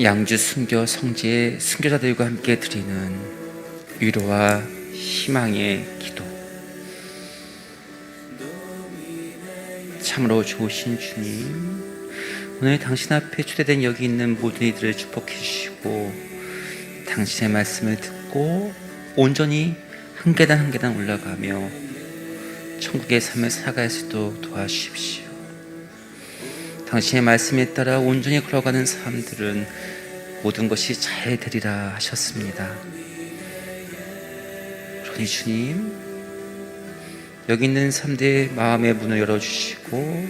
양주 순교 성지의 순교자들과 함께 드리는 위로와 희망의 기도. 참으로 좋으신 주님, 오늘 당신 앞에 초대된 여기 있는 모든 이들을 축복해 주시고, 당신의 말씀을 듣고 온전히 한 계단 한 계단 올라가며 천국의 삶을 살아갈 수 있도록 도와주십시오. 당신의 말씀에 따라 온전히 걸어가는 사람들은 모든 것이 잘 되리라 하셨습니다. 그러니 주님, 여기 있는 사람들의 마음의 문을 열어주시고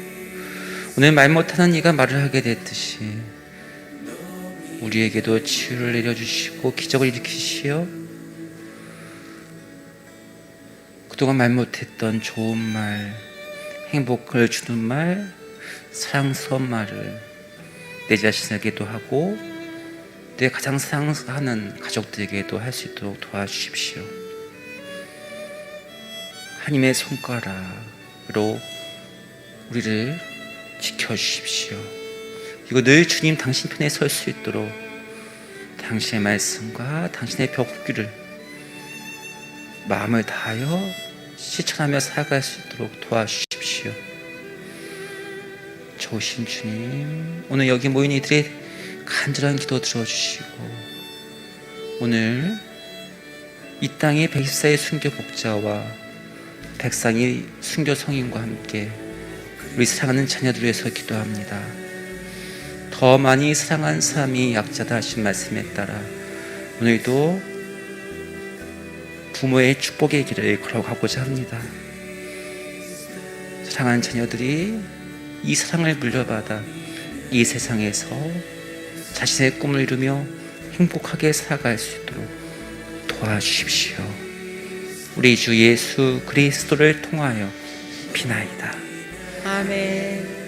오늘 말 못하는 이가 말을 하게 됐듯이 우리에게도 치유를 내려주시고 기적을 일으키시어 그동안 말 못했던 좋은 말, 행복을 주는 말, 사랑스러운 말을 내 자신에게도 하고 내 가장 사랑하는 가족들에게도 할 수 있도록 도와주십시오. 하나님의 손가락으로 우리를 지켜주십시오. 이거 늘 주님 당신 편에 설 수 있도록 당신의 말씀과 당신의 벽귀를 마음을 다하여 실천하며 살아갈 수 있도록 도와주십시오. 좋으신 주님, 오늘 여기 모인 이들의 간절한 기도 들어주시고, 오늘 이 땅의 124의 순교 복자와 백상의 순교 성인과 함께 우리 사랑하는 자녀들 위해서 기도합니다. 더 많이 사랑한 사람이 약자다 하신 말씀에 따라 오늘도 부모의 축복의 길을 걸어가고자 합니다. 사랑하는 자녀들이 이 사랑을 물려받아 이 세상에서 자신의 꿈을 이루며 행복하게 살아갈 수 있도록 도와주십시오. 우리 주 예수 그리스도를 통하여 비나이다. 아멘.